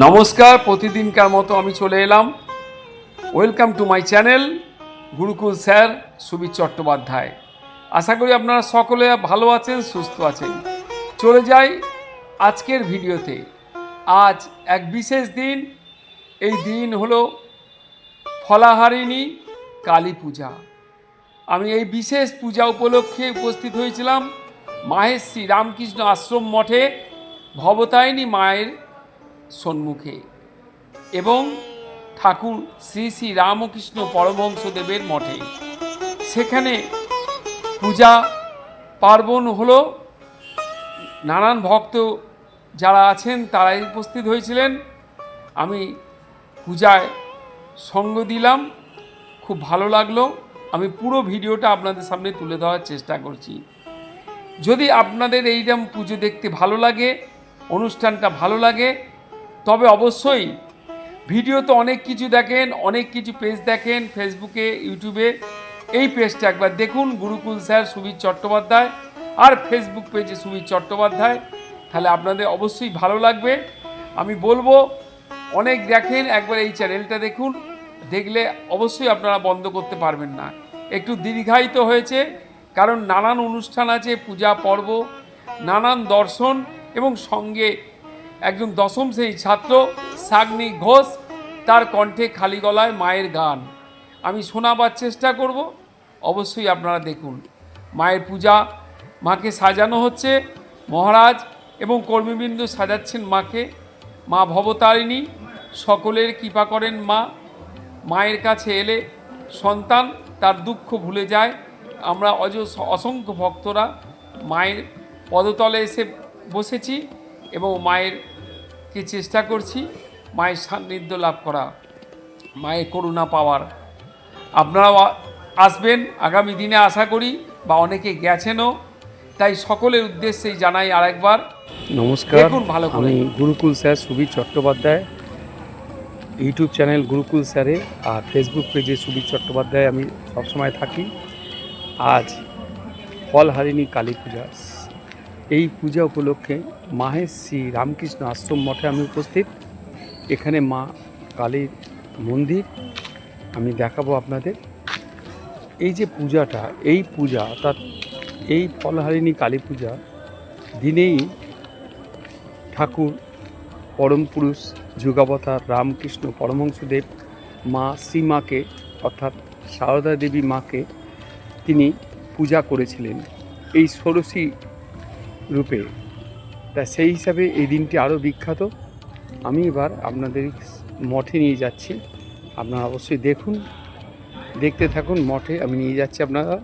নমস্কার, প্রতিদিনকার মতো আমি চলে এলাম। Welcome to my channel Gurukul sir Subir Chattopadhyay আশা করি আপনারা সকলে ভালো আছেন, সুস্থ আছেন। চলে যাই আজকের ভিডিওতে। আজ এক বিশেষ দিন, এই দিন হলো ফলাহারিণী কালী পূজা। আমি এই বিশেষ পূজা উপলক্ষে উপস্থিত হয়েছিলাম মাহেশ্রী রামকৃষ্ণ আশ্রম মঠে ভবতারিণী মায়ের সম্মুখে এবং ঠাকুর শ্রী শ্রী রামকৃষ্ণ পরমহংসদেবের মঠে। সেখানে পূজা পার্বণ হলো। নানান ভক্ত যারা আছেন তারাই উপস্থিত হয়েছিলেন। আমি পূজায় সঙ্গ দিলাম। খুব ভালো লাগল। আমি পুরো ভিডিওটা আপনাদের সামনে তুলে ধরার চেষ্টা করছি। যদি আপনাদের এইরকম পুজো দেখতে ভালো লাগে, অনুষ্ঠানটা ভালো লাগে তবে অবশ্যই ভিডিও তো অনেক কিছু দেখেন, অনেক কিছু পেজ দেখেন ফেসবুকে ইউটিউবে এই পেজটা একবার দেখুন, গুরুকুল স্যার সুবীর চট্টোপাধ্যায় আর ফেসবুক পেজে সুবীর চট্টোপাধ্যায়। তাহলে আপনাদের অবশ্যই ভালো লাগবে। আমি বলব, অনেক দেখেন, একবার এই চ্যানেলটা দেখুন। দেখলে অবশ্যই আপনারা বন্ধ করতে পারবেন না। একটু দীর্ঘায়িত হয়েছে, কারণ নানান অনুষ্ঠান আছে, পূজা, পর্ব, নানান দর্শন এবং সঙ্গে একজন দশম শ্রেণির ছাত্র, সাগ্নি ঘোষ, তার কণ্ঠে খালি গলায় মায়ের গান। আমি শোনাবার চেষ্টা করব, অবশ্যই আপনারা দেখুন। মায়ের পূজা, মাকে সাজানো হচ্ছে, মহারাজ এবং কর্মীবৃন্দ সাজাচ্ছেন মাকে। মা ভবতারিণী, সকলের কৃপা করেন মা। মায়ের কাছে এলে সন্তান তার দুঃখ ভুলে যায়। আমরা অজ অসংখ্য ভক্তরা মায়ের পদতলে এসে বসেছি এবং মায়ের কে চেষ্টা করছি? মায়ের সান্নিধ্য লাভ করা মায়ের করুণা পাওয়ার। আপনারাও আসবেন আগামী দিনে আশা করি বা অনেকে গেছেনও তাই সকলের উদ্দেশ্যেই জানাই আরেকবার। নমস্কার দেখুন ভালো আমি Gurukul sir Subir Chattopadhyay. YouTube channel Gurukul স্যারে আর ফেসবুক পেজে সুবীর চট্টোপাধ্যায় আমি সবসময় থাকি। আজ ফলহারিণী কালী পূজা এই পূজা উপলক্ষে মাহেশ শ্রী রামকৃষ্ণ আশ্রম মঠে আমি উপস্থিত। এখানে মা কালীর মন্দির, আমি দেখাবো আপনাদের। এই যে পূজাটা, এই পূজা অর্থাৎ এই ফলহারিণী কালী পূজা, দিনেই ঠাকুর, পরম পুরুষ, যুগাবতার রামকৃষ্ণ পরমহংসদেব, মা শ্রীমাকে অর্থাৎ সারদা দেবী মাকে তিনি পূজা করেছিলেন। এই ষোড়শী রূপে। তা সেই হিসাবে এই দিনটি আরও বিখ্যাত। আমি এবার আপনাদের মঠে নিয়ে যাচ্ছি। আপনারা অবশ্যই দেখুন, দেখতে থাকুন, মঠে আমি নিয়ে যাচ্ছি আপনারা।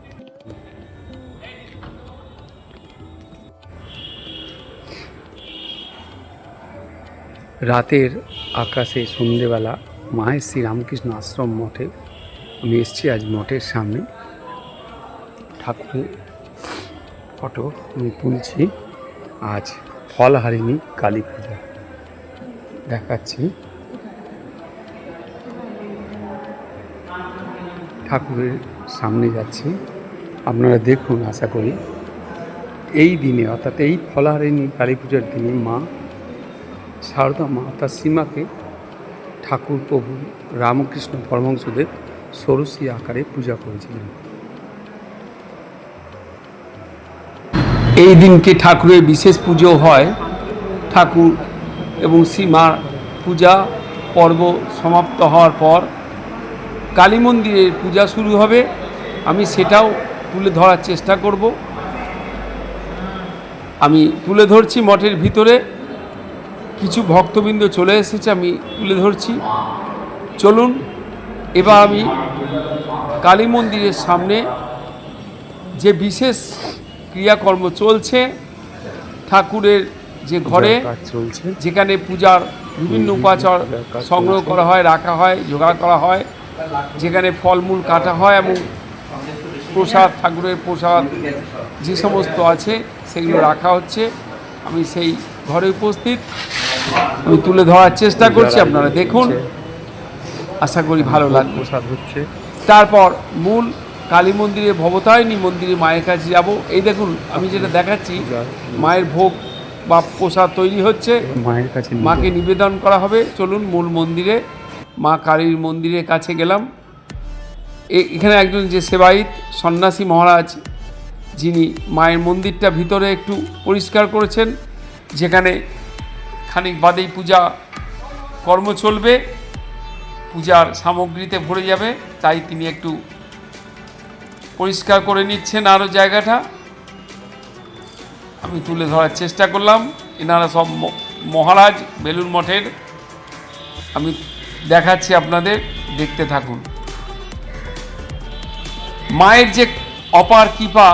রাতের আকাশে সন্ধেবেলা মাহের শ্রী রামকৃষ্ণ আশ্রম মঠে আমি এসেছি আজ মঠের সামনে। ঠাকুরের ফটো আমি তুলছি। আজ ফলহারিণী কালী পূজা। দেখাচ্ছি। ঠাকুরের সামনে যাচ্ছি। আপনারা দেখুন, আশা করি। এই দিনে, অর্থাৎ এই ফলহারিণী কালী পূজার দিনে মা সারদা মা, অর্থাৎ সীমাকে ঠাকুর, প্রভু রামকৃষ্ণ পরমহংসদেব ষোড়শী আকারে পূজা করেছিলেন। এই দিনকে ঠাকুরের বিশেষ পুজো হয়। ঠাকুর এবং সীমার পূজা পর্ব সমাপ্ত হওয়ার পর কালী মন্দিরের পূজা শুরু হবে। আমি সেটাও তুলে ধরার চেষ্টা করব। আমি তুলে ধরছি মঠের ভিতরে। কিছু ভক্তবৃন্দ চলে এসেছে, আমি তুলে ধরছি। চলুন, এবার আমি কালী মন্দিরের সামনে যে বিশেষ ক্রিয়াকর্ম চলছে। ঠাকুরের যে ঘরে চলছে। যেখানে পূজার বিভিন্ন উপাচার সংগ্রহ করা হয় রাখা হয় জোগাড় করা হয় যেখানে ফলমূল কাটা হয় এবং প্রসাদ ঠাকুরের প্রসাদ যে সমস্ত আছে সেগুলো রাখা হচ্ছে। আমি সেই ঘরে উপস্থিত। আমি তুলে ধরার চেষ্টা করছি আপনারা দেখুন। আশা করি ভালো লাগবে। প্রসাদ হচ্ছে। তারপর মূল কালী মন্দিরে ভবতারিণী মন্দিরে মায়ের কাছে যাব। এই দেখুন আমি যেটা দেখাচ্ছি মায়ের ভোগ বা প্রসাদ তৈরি হচ্ছে। মায়ের কাছে মাকে নিবেদন করা হবে। চলুন মূল মন্দিরে মা কালীর মন্দিরের কাছে গেলাম। এ- এখানে একজন যে সেবায়িত সন্ন্যাসী মহারাজ যিনি মায়ের মন্দিরটা ভিতরে একটু পরিষ্কার করেছেন যেখানে খানিক বাদেই পূজা কর্ম চলবে পূজার সামগ্রীতে ভরে যাবে তাই তিনি একটু পরিষ্কার করে নিচ্ছেন আরও জায়গাটা। আমি তুলে ধরার চেষ্টা করলাম। এনারা সব মহারাজ বেলুর মঠের। আমি দেখাচ্ছি আপনাদের, দেখতে থাকুন। মায়ের যে অপার কৃপা,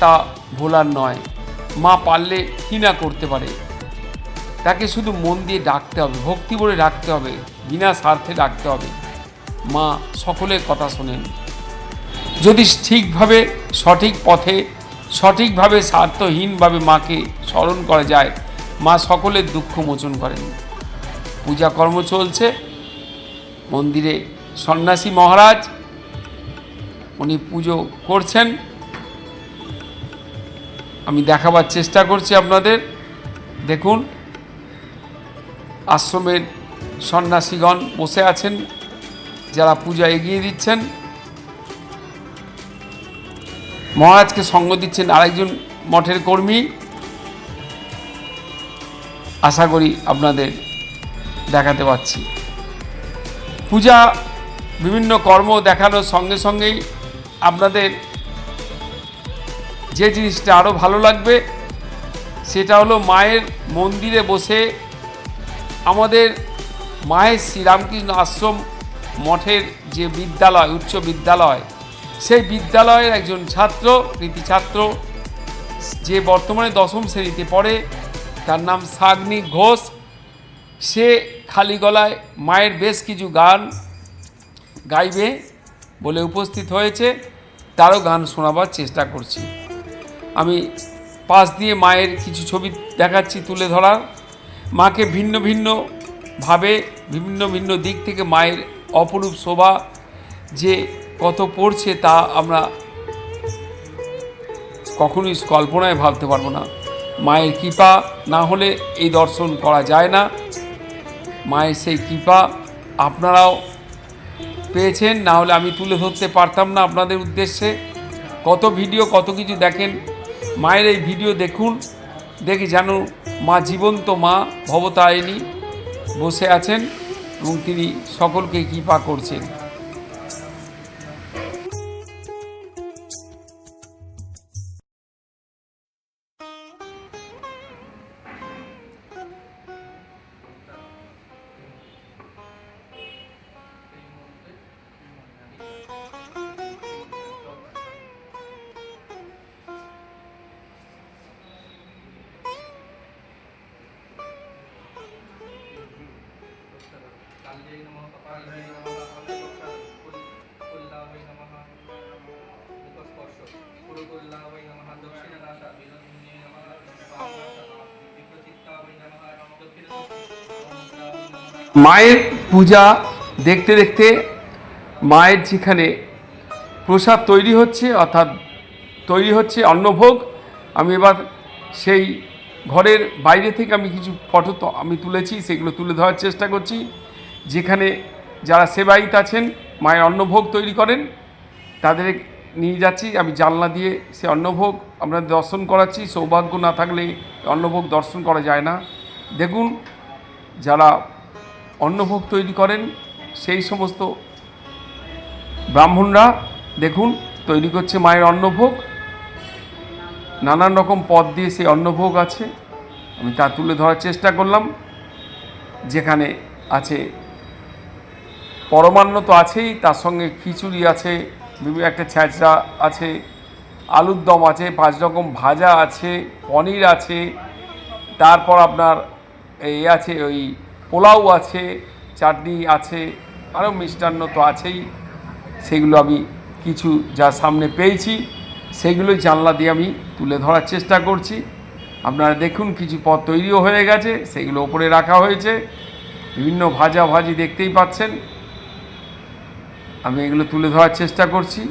তা ভোলার নয়। মা পারলে কি না করতে পারে? তাকে শুধু মন দিয়ে ডাকতে হবে, ভক্তি বলে ডাকতে হবে, বিনা স্বার্থে ডাকতে হবে। মা সকলের কথা শোনেন। যদি ঠিকভাবে, সঠিক পথে, সঠিকভাবে স্বার্থহীনভাবে মাকে স্মরণ করা যায়, মা সকলের দুঃখ মোচন করেন। পূজা কর্ম চলছে। মন্দিরে সন্ন্যাসী মহারাজ, উনি পুজো করছেন। আমি দেখাবার চেষ্টা করছি আপনাদের। দেখুন, আশ্রমের সন্ন্যাসীগণ বসে আছেন, যারা পূজা এগিয়ে দিচ্ছেন। মহারাজকে সঙ্গ দিচ্ছেন আরেকজন মঠের কর্মী। আশা করি আপনাদের দেখাতে পাচ্ছি। পূজা বিভিন্ন কর্ম দেখানোর সঙ্গে সঙ্গেই আপনাদের যে জিনিসটা আরও ভালো লাগবে, সেটা হলো মায়ের মন্দিরে বসে আমাদের মায়ের শ্রীরামকৃষ্ণ আশ্রম মঠের যে বিদ্যালয়, উচ্চ বিদ্যালয় সেই বিদ্যালয়ের একজন ছাত্র, কৃতি ছাত্র, যে বর্তমানে দশম শ্রেণীতে পড়ে, তার নাম সাগ্নিক ঘোষ। সে খালি গলায় মায়ের বেশ কিছু গান গাইবে বলে উপস্থিত হয়েছে। তারও গান শোনাবার চেষ্টা করছি। আমি পাশ দিয়ে মায়ের কিছু ছবি দেখাচ্ছি তুলে ধরার মাকে ভিন্ন ভিন্ন ভাবে বিভিন্ন ভিন্ন দিক থেকে মায়ের অপরূপ শোভা যে কত পড়ছে তা আমরা কখনোই কল্পনায় ভাবতে পারব না। মায়ের কৃপা না হলে এই দর্শন করা যায় না। মায়ের সেই কৃপা আপনারাও পেয়েছেন, না হলে আমি তুলে ধরতে পারতাম না আপনাদের উদ্দেশ্যে। কত ভিডিও, কত কিছু দেখেন। মায়ের এই ভিডিও দেখুন, দেখে যেন মা জীবন্ত মা ভবতারিণী বসে আছেন এবং তিনি সকলকে কৃপা করছেন। काल्यै नमः कपालै नमः कुल्लावै नमः मुखस्पर्श पुरकुल्लावै नमः दक्षिणनाशा विरन्ये नमः वामनाशा विप्रचित्तावै नमः दक्षिणसुमुद्रावै नमः মায়ের পূজা দেখতে দেখতে মায়ের যেখানে প্রসাদ তৈরি হচ্ছে অর্থাৎ তৈরি হচ্ছে অন্নভোগ আমি এবার সেই ঘরের বাইরে থেকে আমি কিছু ফটো তো আমি তুলেছি সেগুলো তুলে ধরার চেষ্টা করছি যেখানে যারা সেবায়িত আছেন, মায়ের অন্নভোগ তৈরি করেন, তাদের নিয়ে যাচ্ছি। আমি জানলা দিয়ে সে অন্নভোগ আমরা দর্শন করাচ্ছি। সৌভাগ্য না থাকলে অন্নভোগ দর্শন করা যায় না। দেখুন, যারা অন্নভোগ তৈরি করেন, সেই সমস্ত ব্রাহ্মণরা দেখুন, তৈরি করছে মায়ের অন্নভোগ। নানান রকম পদ দিয়ে সেই অন্নভোগ আছে। আমি তা তুলে ধরার চেষ্টা করলাম। যেখানে আছে পরমান্ন তো আছেই, তার সঙ্গে খিচুড়ি আছে, বিভিন্ন একটা ছ্যাঁচড়া আছে, আলুর দম আছে, পাঁচ রকম ভাজা আছে, পনির আছে, তারপর আপনার এই আছে, ওই পোলাও আছে, চাটনি আছে, আরও মিষ্টান্ন তো আছেই, সেগুলো আমি কিছু যা সামনে পেয়েছি, সেগুলোই জানলা দিয়ে আমি তুলে ধরার চেষ্টা করছি। আপনারা দেখুন কিছু পদ তৈরিও হয়ে গেছে, সেগুলো ওপরে রাখা হয়েছে, বিভিন্ন ভাজা ভাজি দেখতেই পাচ্ছেন। আমি এগুলো তুলে ধরার চেষ্টা করছি।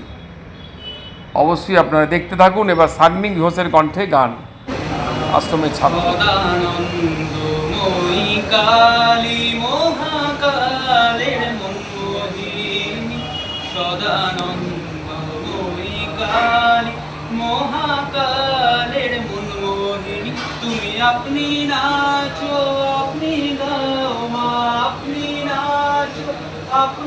অবশ্যই আপনারা দেখতে থাকুন, এবার সাগ্নিক ঘোষের কণ্ঠে গান। আশ্রমের ছাত্র। আপনি মা, আপনি আপনি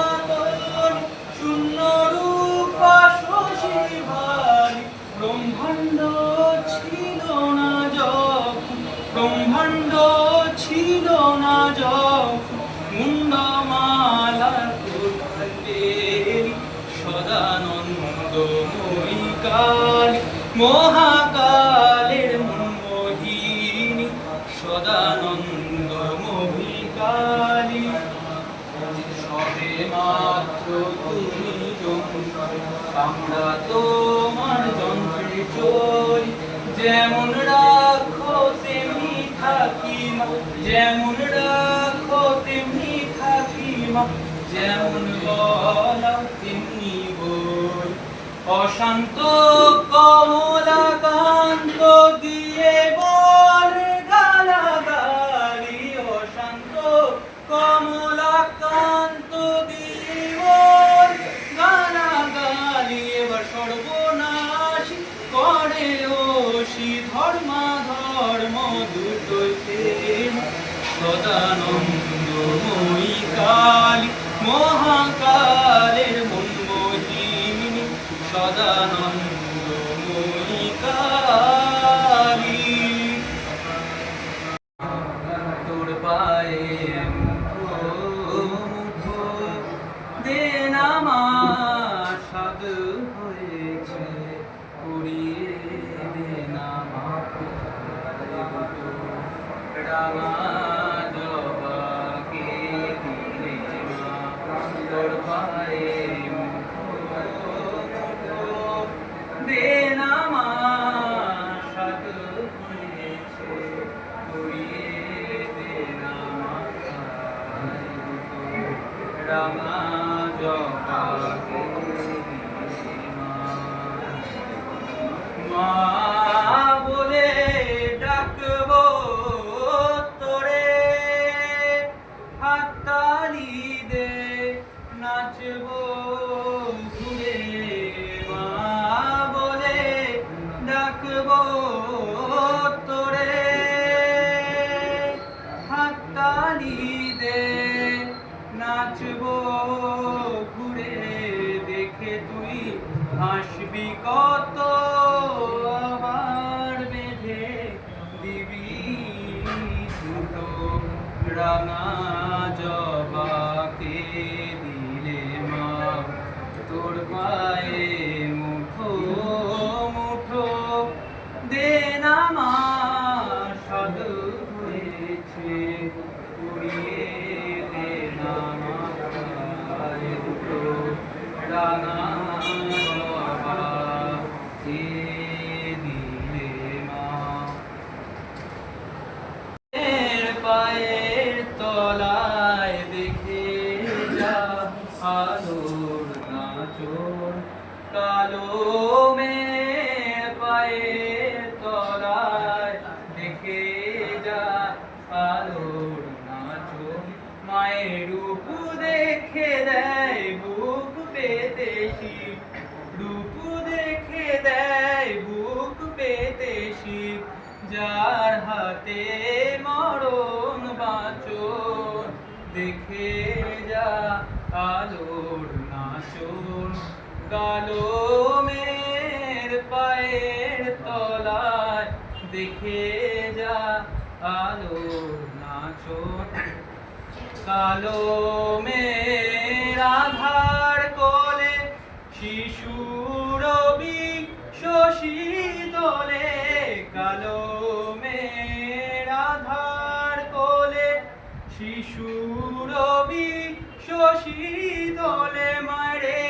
ব্রহ্মাণ্ড ছিল না যখন মুন্ডমালা কোথায় পেলি মহাকালের মোহিনী সদানন্দময়ী কালী। সবে মাত্র তুমি আমরা তোমার যন্ত্রে চলি যেমন রাখো তেমনি যেমন রাখো তেমনি থাকি যেমন বলা তেমনি বল। অশান্ত কমলাকান্ত দিয়ে কালী শিব রূপ দেখে দেয় বুক পেতে শিব যার হাতে মরণ বাঁচন, দেখে যা আলোর নাচন। কালো মের পায়ের তলায় দেখে যা আলোর নাচন। কালো মের আধার শিশুরবি শোষিতলে কালো মেরাধার কোলে। শিশুরবি শোষিতলে মারে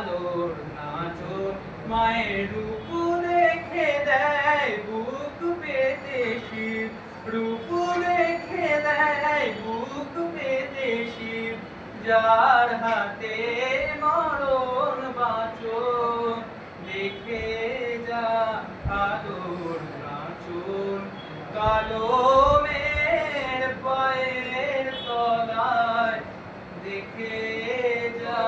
আলোর নাচন, মায়ের রূপ দেখে দেয় বুক পেতে শিব। রূপ দেখে দেয় বুক পেতে শিব। যার হাতে মরণ বাঁচন, দেখে যা আলোর নাচন। কালো মেয়ের পায়ের তলায় দেখে যা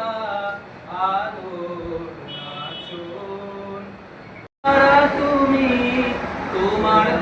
আলোর নাচন তারা তুমি তোমার কর্ম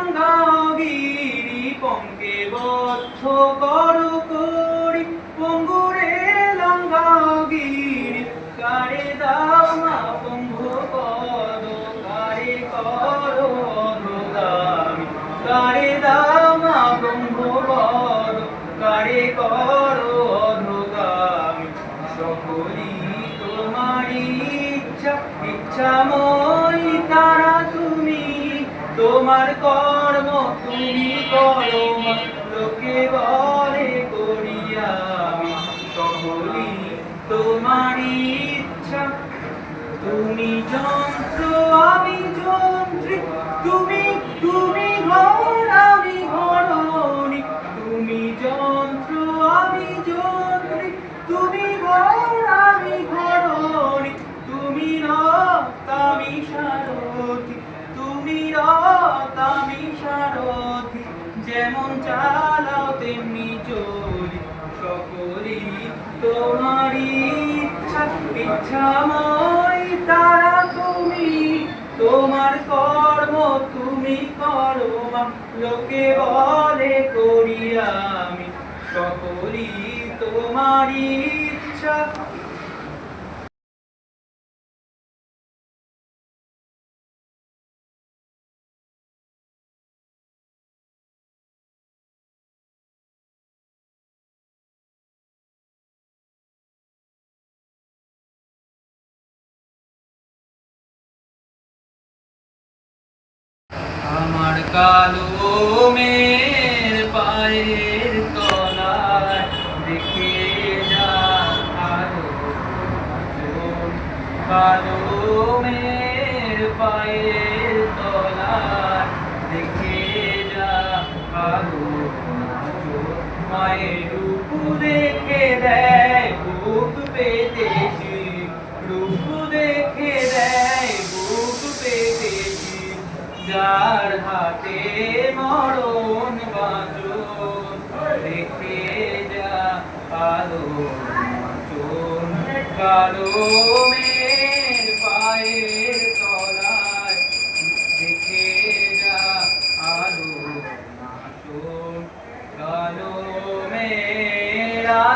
লঙ্গাগিরি পঙ্গে বদ্ধ করো করি। পঙ্গুরে লঙ্গাগিরি কারে দাও মা পঙ্গু কারে করো কারে দাও মা পঙ্গু পদ কারে করো সকলি তোমারই ইচ্ছা, ইচ্ছাময় তারা তোমার কর্ম তুমি করো লোকে বলে করিয়া সকলি তোমারই ইচ্ছা। তুমি যন্ত্রী যেমন চালাও তেমনি চলি সকলি তোমারই ইচ্ছা। ইচ্ছাময় তারা তুমি, তোমার কর্ম তুমি করো মা। লোকে বলে করি আমি সকলি তোমারই ইচ্ছা। মের পায়ের তলায় দেখে যা নাচন। মায়ের রূপ দেখে দেয় বুক পেতেছি। রূপ দেখে দেয় বুক পেতেছি। যার হাতে মরণ বাঁচন, দেখে যা কালো মের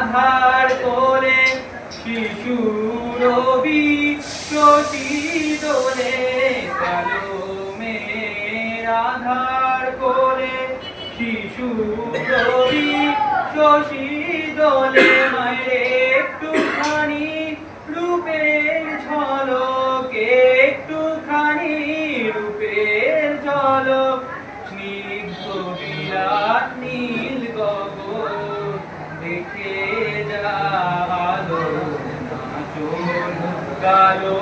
আধার কোলে শিশু রবি প্রতি দোলে কালো মের আধার কোলে শিশু রবি শশী দোলে মায়ের কালো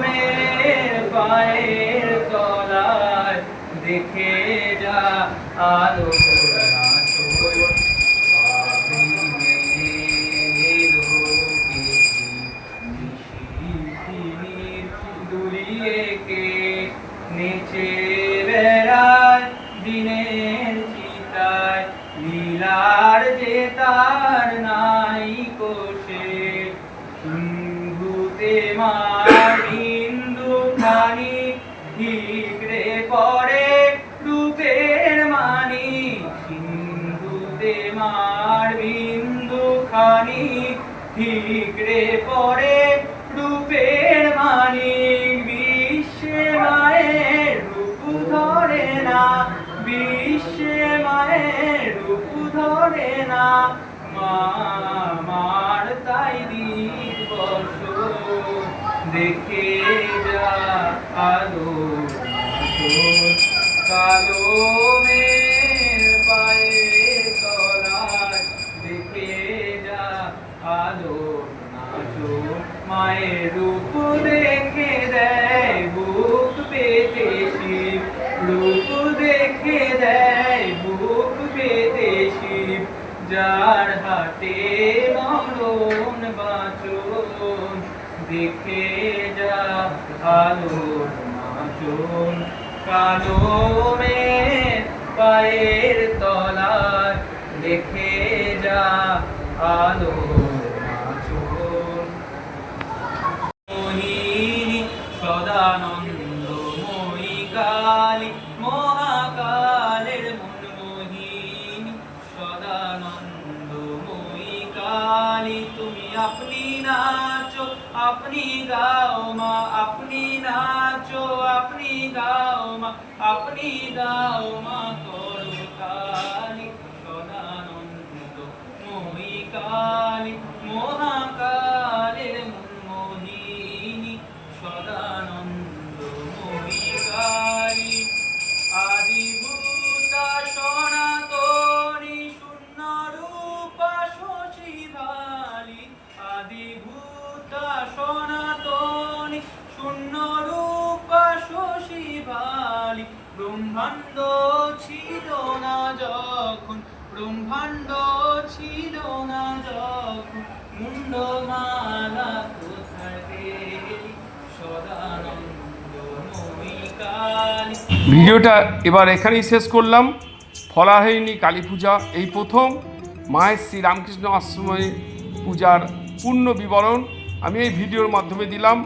মের পায়ের তলায় দেখে যা আলো নেচে পড়ে রূপের মানি বিশ্বে মায়ের রূপ ধরে না, বিশ্বে মায়ের রূপ ধরে না। মা, মার তাই দিবস দেখে যা আলো, কালো মের মায়ের রূপ দেখে দেয় বুক পেতে শিব। রূপ দেখে দেয় বুক পেতে শিব। যার হাতে মরণ বাঁচন, দেখে যা আলো নাচন কালো মের পায়ের তলায়, দেখে যা আলো সদানন্দময়ী কালী, মহাকালের মন মোহিনী সদানন্দময়ী কালী, তুমি আপনি নাচো, আপনি গাও মা, আপনি নাচো, আপনি গাও মা, আপনি গাও মা করো কালী। সদানন্দ মোহি কালী ব্রহ্মাণ্ড ছিল না যখন, ব্রহ্মাণ্ড ছিল না যখন ভিডিওটা এবার এখানেই শেষ করলাম। ফলাহারিণী কালী পূজা, এই প্রথম। মায়ের শ্রী রামকৃষ্ণ আশ্রমে পূজার পূর্ণ বিবরণ আমি এই ভিডিওর মাধ্যমে দিলাম।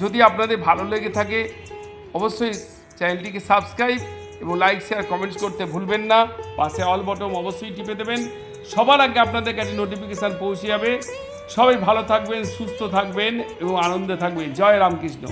যদি আপনাদের ভালো লেগে থাকে, অবশ্যই চ্যানেলটিকে সাবস্ক্রাইব এবং লাইক শেয়ার কমেন্টস করতে ভুলবেন না। পাশে অল বটম অবশ্যই টিপে দেবেন। সবার আগে আপনাদের কাছে নোটিফিকেশান পৌঁছে যাবে। সবাই ভালো থাকবেন, সুস্থ থাকবেন এবং আনন্দে থাকবেন। জয় রামকৃষ্ণ।